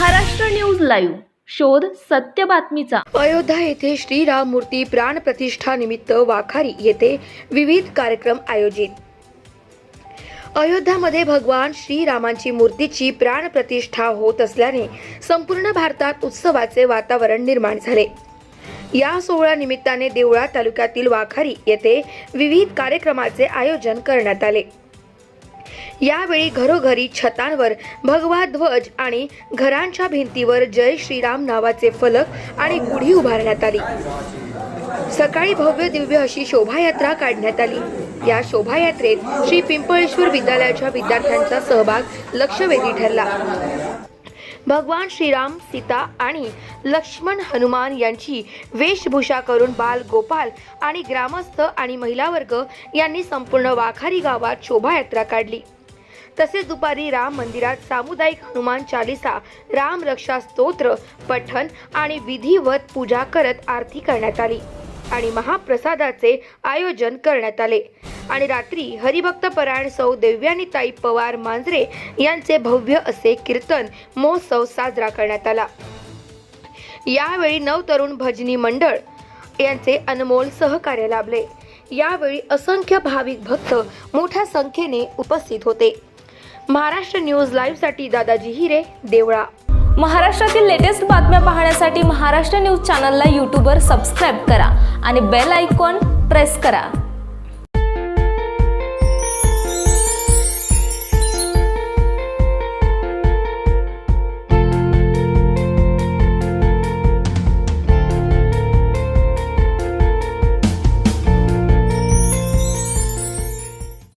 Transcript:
Maharashtra news live. शोध सत्य बातमीचा. अयोध्या येथे श्रीराम मूर्ती प्राण प्रतिष्ठा निमित्त वाखारी येथे विविध कार्यक्रम आयोजित. अयोध्यामध्ये भगवान श्रीरामांची मूर्तीची प्राण प्रतिष्ठा होत असल्याने संपूर्ण भारतात उत्सवाचे वातावरण निर्माण झाले. या सोहळा निमित्ताने देवळा तालुक्यातील वाखारी येथे विविध कार्यक्रमाचे आयोजन करण्यात आले. यावेळी घरोघरी छतांवर भगवा ध्वज आणि घरांच्या भिंतीवर जय श्रीराम नावाचे फलक आणि गुढी उभारण्यात आली. सकाळी भव्य दिव्य अशी शोभायात्रा काढण्यात आली. या शोभायात्रेत श्री पिंपळेश्वर विद्यालयाच्या विद्यार्थ्यांचा सहभाग लक्षवेधी ठरला. भगवान श्रीराम सीता आणि लक्ष्मण हनुमान यांची वेशभूषा करून बाल गोपाल आणि ग्रामस्थ आणि महिला वर्ग यांनी संपूर्ण वाखारी गावात शोभायात्रा काढली. तसेच दुपारी राम मंदिरात सामुदायिक हनुमान चालिसा राम रक्षा स्तोत्र पठन आणि विधिवत पूजा करत आरती करण्यात आली आणि महाप्रसादाचे आयोजन करण्यात आले. आणि रात्री हरिभक्त परायण सौ देव्यानीताई पवार मांजरे यांचे भव्य असे कीर्तन महोत्सव साजरा करण्यात आला. यावेळी नवतरुण भजनी मंडळ यांचे अनमोल सहकार्य लाभले. यावेळी असंख्य भाविक भक्त मोठ्या संख्येने उपस्थित होते. महाराष्ट्र न्यूज लाईव्हसाठी दादाजी हिरे देवळा. महाराष्ट्रातील लेटेस्ट बातम्या पाहण्यासाठी महाराष्ट्र न्यूज चॅनलला यूट्यूबवर सबस्क्राईब करा आणि बेल आयकॉन प्रेस करा.